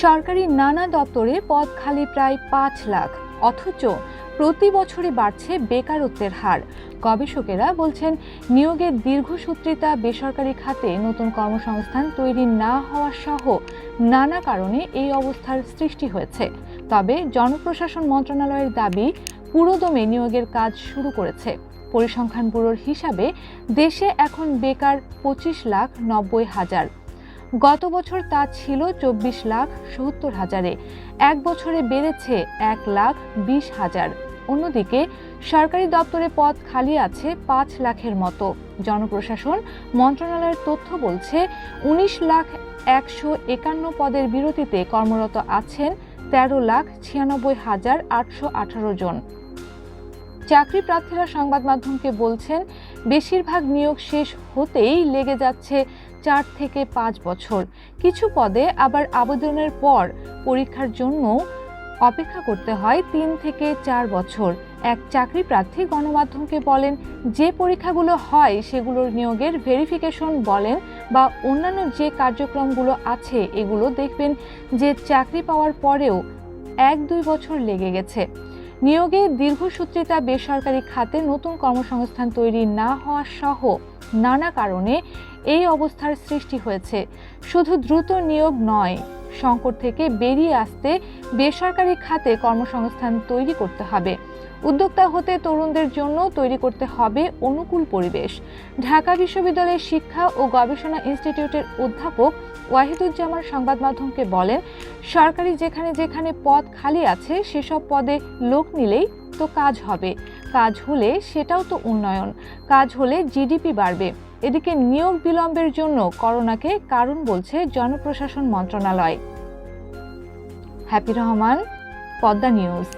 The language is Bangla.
সরকারি নানা দপ্তরে পদ খালি প্রায় পাঁচ লাখ, অথচ প্রতি বছরই বাড়ছে বেকারত্বের হার। গবেষকেরা বলছেন নিয়োগের দীর্ঘসূত্রিতা বেসরকারি খাতে নতুন কর্মসংস্থান তৈরি না হওয়া সহ নানা কারণে এই অবস্থার সৃষ্টি হয়েছে। তবে জনপ্রশাসন মন্ত্রণালয়ের দাবি, পুরোদমে নিয়োগের কাজ শুরু করেছে। পরিসংখ্যান ব্যুরোর হিসাবে দেশে এখন বেকার পঁচিশ লাখ নব্বই হাজার। গত বছর তা ছিল চব্বিশ লাখ সত্তর হাজারে। এক বছরে বেড়েছে এক লাখ বিশ হাজার। অন্যদিকে, সরকারি দপ্তরে পদ খালি আছে পাঁচ লাখের মতো। জনপ্রশাসন, মন্ত্রণালয়ের তথ্য বলছে, উনিশ লাখ একশো একান্ন পদের বিরতিতে কর্মরত আছেন তেরো লাখ ছিয়ানব্বই হাজার আটশো আঠারো জন। চাকরি প্রার্থীরা সংবাদ মাধ্যমকে বলছেন, বেশিরভাগ নিয়োগ শেষ হতেই লেগে যাচ্ছে চার থেকে পাঁচ বছর। কিছু পদে আবার আবেদনের পর পরীক্ষার জন্য অপেক্ষা করতে হয় তিন থেকে চার বছর। এক চাকরি প্রার্থী গণমাধ্যমকে বলেন, যে পরীক্ষাগুলো হয় সেগুলোর নিয়োগের ভেরিফিকেশন বলেন বা অন্যান্য যে কার্যক্রমগুলো আছে এগুলো দেখবেন যে চাকরি পাওয়ার পরেও এক দুই বছর লেগে গেছে। নিয়োগে দীর্ঘসূত্রিতা বেসরকারি খাতে নতুন কর্মসংস্থান তৈরি না হওয়া সহ নানা কারণে এই অবস্থার সৃষ্টি হয়েছে। শুধু দ্রুত নিয়োগ নয় সংকট থেকে বেরিয়ে আসতে বেসরকারি খাতে কর্মসংস্থান তৈরি করতে হবে। উদ্যোক্তা হতে তরুণদের জন্য তৈরি করতে হবে অনুকূল পরিবেশ। ঢাকা বিশ্ববিদ্যালয়ের শিক্ষা ও গবেষণা ইনস্টিটিউটের অধ্যাপক ওয়াহিদুজ্জামান সংবাদ মাধ্যমকে বলেন, সরকারি যেখানে যেখানে পদ খালি আছে, সেসব পদে লোক নিলেই তো কাজ হবে। কাজ হলে সেটাও তো উন্নয়ন। কাজ হলে জিডিপি বাড়বে। এদিকে নিয়োগ বিলম্বের জন্য করোনাকে কারণ বলছে জনপ্রশাসন মন্ত্রণালয়। হ্যাপি রহমান পদ্মা নিউজ।